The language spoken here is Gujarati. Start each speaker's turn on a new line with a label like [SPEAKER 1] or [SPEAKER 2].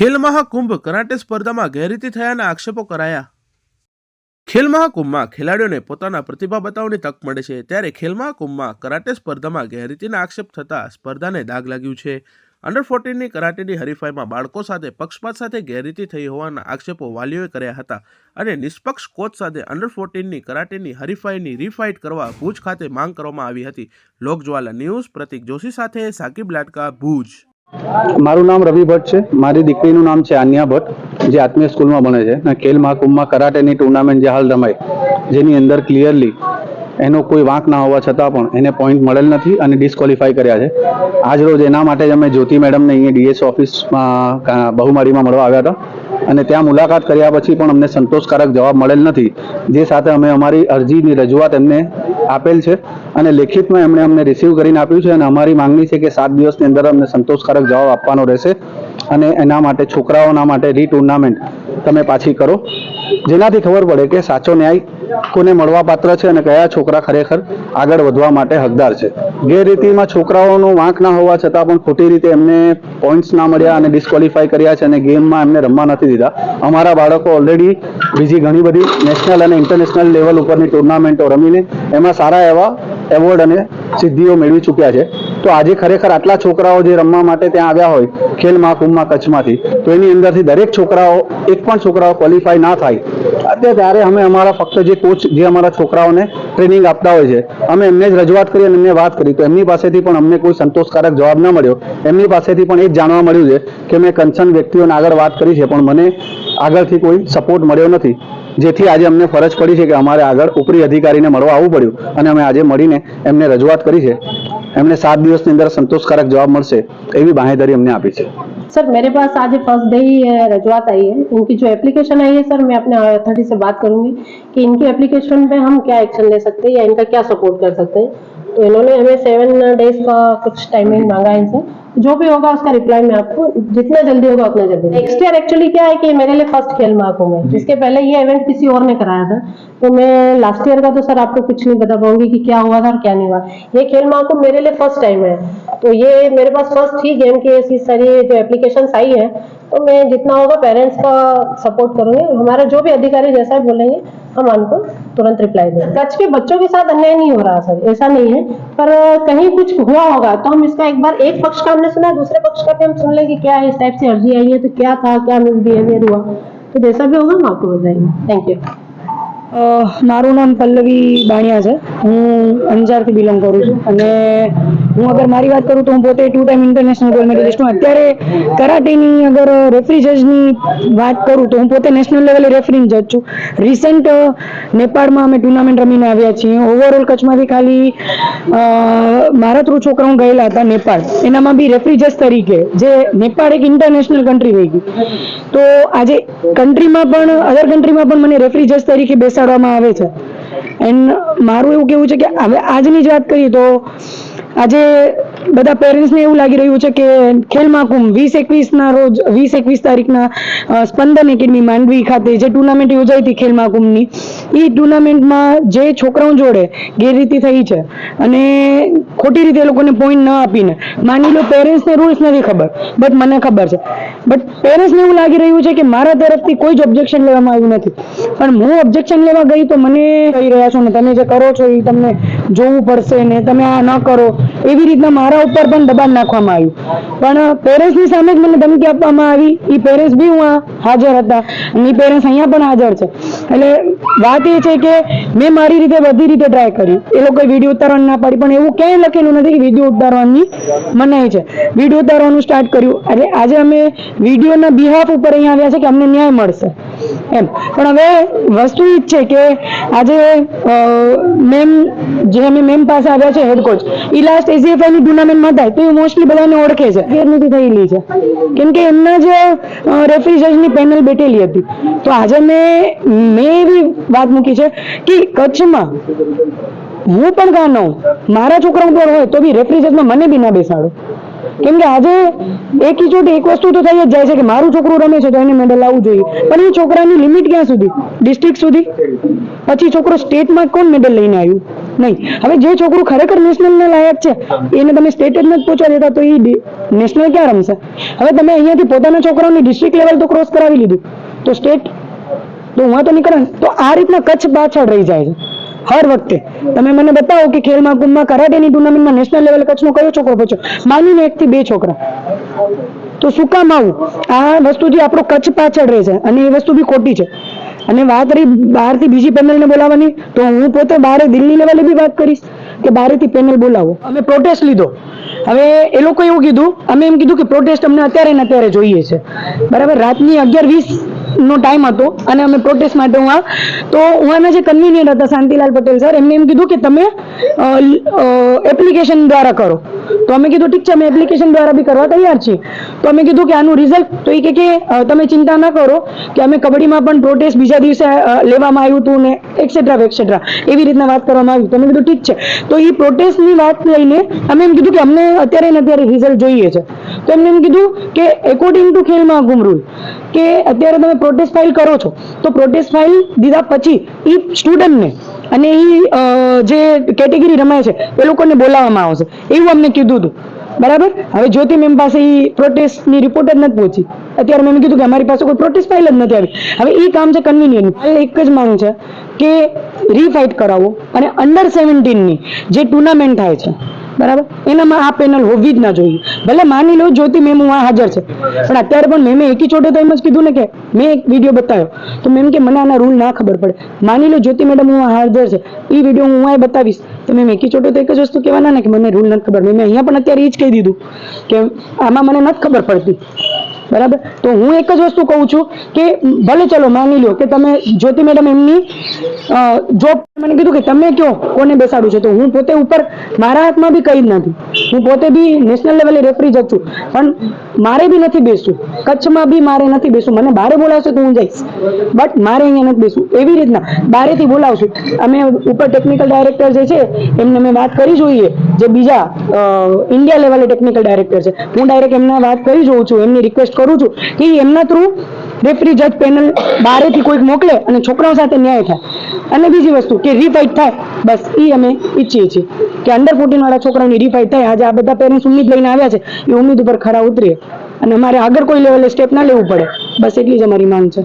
[SPEAKER 1] ખેલ મહાકુંભ કરાટે સ્પર્ધામાં ગેરરીતિ થયાના આક્ષેપો કરાયા. ખેલ મહાકુંભમાં ખેલાડીઓને પોતાના પ્રતિભા બતાવવાની તક મળે છે. ત્યારે ખેલ મહાકુંભમાં કરાટે સ્પર્ધામાં ગેરરીતિના આક્ષેપ થતાં સ્પર્ધાને દાગ લાગ્યું છે. અંડર ફોર્ટીનની કરાટેની હરીફાઈમાં બાળકો સાથે પક્ષપાત સાથે ગેરરીતિ થઈ હોવાના આક્ષેપો વાલીઓએ કર્યા હતા અને નિષ્પક્ષ કોચ સાથે અંડર ફોર્ટીનની કરાટેની હરીફાઈની રીફાઇટ કરવા ભુજ ખાતે માંગ કરવામાં આવી હતી. લોકજ્વાલા ન્યૂઝ પ્રતિક જોશી સાથે સાકિબ લાટકા, ભુજ.
[SPEAKER 2] મારું નામ રવિ ભટ્ટ છે. મારી દીકરીનું નામ છે આન્યા ભટ્ટ, જે આત્મીય સ્કૂલમાં ભણે છે. અને ખેલ મહાકુંભમાં કરાટેની ટુર્નામેન્ટ જે હાલ રમાય, જેની અંદર ક્લિયરલી એનો કોઈ વાંક ના હોવા છતાં પણ એને પોઈન્ટ મળેલ નથી અને ડિસ્કોલિફાઈ કર્યા છે. આજ રોજ એના માટે જ અમે જ્યોતિ મેડમને અહીંયા ડીએસ ઓફિસમાં બહુમાળીમાં મળવા આવ્યા હતા. અને ત્યાં મુલાકાત કર્યા પછી પણ અમને સંતોષકારક જવાબ મળેલ નથી. જે સાથે અમે અમારી અરજીની રજૂઆત એમને આપેલ છે અને લેખિતમાં એમણે અમને રિસીવ કરીને આપ્યું છે અને અમારી માંગણી છે કે સાત દિવસની અંદર અમને સંતોષકારક જવાબ આપવાનો રહેશે. અને એના માટે, છોકરાઓના માટે રી ટુર્નામેન્ટ તમે પાછી કરો. જેનાથી ખબર પડે કે સાચો ન્યાય કોને મળવા છે અને કયા છોકરા ખરેખર આગળ વધવા માટે હકદાર છે. ગેરરીતિમાં છોકરાઓનો વાંક ના હોવા છતાં પણ ખોટી રીતે એમને પોઈન્ટ્સ ના મળ્યા અને ડિસ્કવોલિફાય કર્યા છે અને ગેમમાં એમને રમવા નથી દીધા. અમારા બાળકો ઓલરેડી બીજી ઘણી બધી નેશનલ અને ઇન્ટરનેશનલ લેવલ ઉપરની ટુર્નામેન્ટો રમીને એમાં સારા એવા એવોર્ડ અને સિદ્ધિઓ મેળવી ચૂક્યા છે. તો આજે ખરેખર આટલા છોકરાઓ જે રમવા માટે ત્યાં આવ્યા હોય, ખેલ મહાકુંભમાં, કચ્છમાંથી, તો એની અંદરથી દરેક છોકરાઓ, એક પણ છોકરાઓ ક્વોલિફાય ના થાય. ત્યારે અમે અમારા ફક્ત જે કોચ જે અમારા છોકરાઓને ટ્રેનિંગ આપતા હોય છે, અમે એમને જ રજૂઆત કરી અને એમને વાત કરી. તો એમની પાસેથી પણ અમને કોઈ સંતોષકારક જવાબ ન મળ્યો. એમની પાસેથી પણ એ જ જાણવા મળ્યું છે કે મેં કન્સર્ન વ્યક્તિઓને આગળ વાત કરી છે, પણ મને આગળથી કોઈ સપોર્ટ મળ્યો નથી. જેથી આજે અમને ફરજ પડી છે કે અમારે આગળ ઉપરી અધિકારીને મળવા આવવું પડ્યું. અને અમે આજે મળીને એમને રજૂઆત કરી છે. એમને સાત દિવસની અંદર સંતોષકારક જવાબ મળશે એવી બાંહેધરી અમને આપી છે
[SPEAKER 3] सर मेरे पास आज फर्स्ट डे ही अ, रजवात आई है इनकी जो एप्लीकेशन आई है सर मैं अपने अथॉरिटी से बात करूंगी कि इनकी एप्लीकेशन पे हम क्या एक्शन ले सकते हैं या इनका क्या सपोर्ट कर सकते हैं तो इन्होंने हमें सेवन डेज का कुछ टाइमिंग मांगा है इनसे जो भी होगा उसका रिप्लाई मैं आपको जितना जल्दी होगा उतना जल्दी नेक्स्ट ईयर एक्चुअली क्या है कि मेरे लिए फ़र्स्ट खेल महाकुंभ है इसके पहले ये इवेंट किसी और ने कराया था। तो मैं लास्ट ईयर का तो सर आपको कुछ नहीं बता पाऊँगी कि क्या हुआ था और क्या नहीं हुआ। ये खेल महाकुंभ मेरे लिए फ़र्स्ट टाइम है। तो ये मेरे पास फ़र्स्ट ही गेम की ऐसी सारी जो एप्लीकेशन आई है। तो मैं जितना होगा पेरेंट्स का सपोर्ट करूँगी। हमारा जो भी अधिकारी जैसा बोलेंगे हम उनको तुरंत रिप्लाई देंगे कच्छ के बच्चों के साथ अन्याय नहीं हो रहा सर ऐसा नहीं है पर कहीं कुछ हुआ होगा तो हम इसका एक बार एक पक्ष का हमने सुना दूसरे पक्ष का भी हम सुन ले कि क्या इस टाइप से अर्जी आई है तो क्या था क्या मिसबिहेवियर हुआ तो जैसा भी होगा हम आपको बताएंगे थैंक यू
[SPEAKER 4] અ, મારું નામ પલ્લવી બાણિયા છે હું અંજારથી બિલોંગ કરું છું અને હું અગર મારી વાત કરું તો હું પોતે two time international gold medalist છું. અત્યારે કરાટેની અગર રેફરી જજની વાત કરું તો હું પોતે નેશનલ લેવલે રેફરી જજ છું. રિસન્ટ નેપાળમાં અમે ટુર્નામેન્ટ રમીને આવ્યા છીએ. ઓવરઓલ કચ્છમાંથી ખાલી મારા થ્રુ છોકરાઓ ગયેલા હતા નેપાળ. એનામાં બી રેફરી જજ તરીકે, જે નેપાળ એક ઇન્ટરનેશનલ કન્ટ્રી થઈ ગઈ. તો આજે કન્ટ્રીમાં પણ અધર કન્ટ્રીમાં પણ મને રેફરી જજ તરીકે બેસાડવામાં આવે છે. એન્ડ મારું એવું કેવું છે કે હવે આજની જ વાત કરીએ તો આજે બધા પેરેન્ટ્સને એવું લાગી રહ્યું છે કે ખેલ મહાકુંભ વીસ એકવીસના રોજ, વીસ એકવીસ તારીખના સ્પંદન એકેડમી માંડવી ખાતે જે ટુર્નામેન્ટ યોજાઈ હતી ખેલ મહાકુંભની એ ટુર્નામેન્ટમાં જે છોકરાઓ જોડે ગેરરીતિ થઈ છે અને ખોટી રીતે એ લોકોને પોઈન્ટ ન આપીને, માની લો પેરેન્ટ્સને રૂલ્સ નથી ખબર બટ મને ખબર છે. બટ પેરેન્ટ્સને એવું લાગી રહ્યું છે કે મારા તરફથી કોઈ જ ઓબ્જેક્શન લેવામાં આવ્યું નથી. પણ હું ઓબ્જેક્શન લેવા ગઈ તો મને કહી રહ્યા છો ને, તમે જે કરો છો એ તમને જોવું પડશે ને, તમે આ ન કરો, એવી રીતના મારા ઉપર પણ દબાણ નાખવામાં આવ્યું. પણ પેરેન્ટ્સની સામે જ મને ધમકી આપવામાં આવી. એ પેરેન્ટ્સ બી હું હાજર હતા એ પેરેન્ટ્સ અહીંયા પણ હાજર છે. એટલે વાત એ છે કે મેં મારી રીતે બધી રીતે ટ્રાય કરી. એ લોકોએ વીડિયો ઉતારવાની ના પાડી, પણ એવું ક્યાંય લખેલું નથી કે વીડિયો ઉતારવાની મનાઈ છે. વીડિયો ઉતારવાનું સ્ટાર્ટ કર્યું. એટલે આજે અમે વિડીયોના બિહાફ ઉપર અહીંયા આવ્યા છે કે અમને ન્યાય મળશે. એમ. પણ હવે વસ્તુ એ જ છે કે આજે મેમ, જે અમે મેમ પાસે આવ્યા છે હેડ કોચ એ લાસ્ટ એસીએફઆઈ ની ટુર્નામેન્ટમાં થાય, તો એ મોસ્ટલી બધાને ઓળખે છે. ગેરનીતિ થયેલી છે. કેમ કે એમના જ રેફરી જજની પેનલ બેઠેલી હતી. તો આજે મેં મેં એવી વાત મૂકી છે કે કચ્છમાં હું પણ કાં ન મારા છોકરા ઉપર હોય તો બી રેફરી જજમાં મને બી ના બેસાડો. કેમ કે આજે એક ઇચોટી એક વસ્તુ તો થઈ જ જાય છે કે મારું છોકરું રમે છે તો એને મેડલ આવવું જોઈએ. પણ એ છોકરાની લિમિટ ક્યાં સુધી? ડિસ્ટ્રિક્ટ સુધી? પછી છોકરો સ્ટેટમાં કોણ મેડલ લઈને આવ્યું? નહીં. હવે જે છોકરું ખરેખર નેશનલને લાયક છે, એને તમે સ્ટેટ જ નથી પહોંચવા દેતા તો એ નેશનલ ક્યાં રમશે? હવે તમે અહીંયાથી પોતાના છોકરાઓની ડિસ્ટ્રિક્ટ લેવલ તો ક્રોસ કરાવી લીધું. તો સ્ટેટ તો હું તો નીકળે તો આ રીતના કચ્છ પાછળ રહી જાય છે. હર વખતે. તમે મને બતાવો કે ખેલ મહાકુંભમાં કરાટેની ટુર્નામેન્ટમાં નેશનલ લેવલ કચ્છનો કયો છોકરો પહોંચ્યો? માનીને એક થી બે છોકરા. તો શું કામ આવું? આ વસ્તુથી આપણો કચ્છ પાછળ રહે છે અને એ વસ્તુ બી ખોટી છે. અને વાત રહી બહારથી બીજી પેનલને બોલાવવાની, તો હું પોતે બહાર દિલ્હી લેવલે બી વાત કરીશ કે બહારેથી પેનલ બોલાવો. અમે પ્રોટેસ્ટ લીધો. હવે એ લોકો એવું કીધું, અમે એમ કીધું કે પ્રોટેસ્ટ અમને અત્યારે ને અત્યારે જોઈએ છે. બરાબર? રાતની અગિયાર વીસ નો ટાઈમ હતો અને અમે પ્રોટેસ્ટ માટે હું આ તો એના જે કન્વીનિયન્ટ હતા, શાંતિલાલ પટેલ સર એમને એમ કીધું કે તમે એપ્લિકેશન દ્વારા કરો. તો અમે કીધું, ઠીક છે, અમે એપ્લિકેશન દ્વારા બી કરવા તૈયાર છીએ. તો અમે કીધું કે આનું રિઝલ્ટ તો એ કે તમે ચિંતા ના કરો કે અમે કબડ્ડીમાં પણ પ્રોટેસ્ટ બીજા દિવસે લેવામાં આવ્યું હતું ને એક્સેટ્રા એક્સેટ્રા એવી રીતના વાત કરવામાં આવી. તો અમે કીધું, ઠીક છે. તો એ પ્રોટેસ્ટની વાત લઈને અમે એમ કીધું કે અમને અત્યારે ને અત્યારે રિઝલ્ટ જોઈએ છે. તો એમને એમ કીધું કે according to Khel Mahakumbh rule કે અત્યારે તમે પ્રોટેસ્ટ ફાઇલ કરો છો, તો પ્રોટેસ્ટ ફાઇલ દીધા પછી એ સ્ટુડન્ટને અને એ જે કેટેગરી રમાય છે, એ લોકોને બોલાવવામાં આવશે. એવું અમને કીધું હતું. બરાબર? હવે જ્યોતિ મેમ પાસે એ પ્રોટેસ્ટની રિપોર્ટ જ નથી પહોંચી. અત્યારે મેં કીધું કે અમારી પાસે કોઈ પ્રોટેસ્ટ ફાઇલ જ નથી આવી. હવે એ કામ છે કન્વિનિયન્ટ એક જ માંગ છે કે રીફાઇટ કરાવો. અને અંડર સેવન્ટીનની જે ટુર્નામેન્ટ થાય છે બરાબર? એનામાં આ પેનલ હોવી જ ના જોઈએ. ભલે માની લો જ્યોતિ મેમ આ હાજર છે. પણ અત્યારે પણ મેમે એકી ચોટે તો એમ જ કીધું ને કે મેં એક વીડિયો બતાવ્યો. તો મેમ કે મને આના રૂલ ના ખબર પડે. માની લો જ્યોતિ મેડમ હું હાજર છે. એ વીડિયો હું આ બતાવીશ. તો મેમ એકી ચોટે તો એક જ વસ્તુ કહેવાના ને કે મને રૂલ નથી ખબર. મેં અહીંયા પણ અત્યારે એ જ કહી દીધું કે આમાં મને નથી ખબર પડતી. બરાબર? તો હું એક જ વસ્તુ કહું છું કે ભલે ચલો માની લો કે તમે જ્યોતિ મેડમ એમની જોબ મને કીધું કે તમે કયો? કોને બેસાડું છે? તો હું પોતે ઉપર મારા હાથમાં બી કંઈ જ નથી. હું પોતે બી નેશનલ લેવલે રેફરી જ છું. પણ મારે બી નથી બેસવું. કચ્છમાં બી મારે નથી બેસવું. મને બારે બોલાવશે તો હું જઈશ. બટ મારે અહીંયા નથી બેસવું. એવી રીતના બારેથી બોલાવશું. અમે ઉપર ટેકનિકલ ડાયરેક્ટર જે છે, એમને મેં વાત કરી જોઈએ. જે બીજા ઇન્ડિયા લેવલે ટેકનિકલ ડાયરેક્ટર છે. હું ડાયરેક્ટ એમને વાત કરી જોઉં છું. એમની રિક્વેસ્ટ કરું છું. કે એમના થ્રુ રેફરી જજ પેનલ બારેથી કોઈક મોકલે અને છોકરાઓ સાથે ન્યાય થાય. અને બીજી વસ્તુ કે રીફાઇટ થાય. બસ એ અમે ઈચ્છીએ છીએ કે અંડર ફોર્ટીન વાળા છોકરાઓની રીફાઇટ થાય. આજે આ બધા પેરેન્ટ્સ ઉમ્મીદ લઈને આવ્યા છે. એ ઉમ્મીદ ઉપર ખરા ઉતરીએ. અને અમારે આગળ કોઈ લેવલે સ્ટેપ ના લેવું પડે. બસ, એટલી જ અમારી માંગ છે.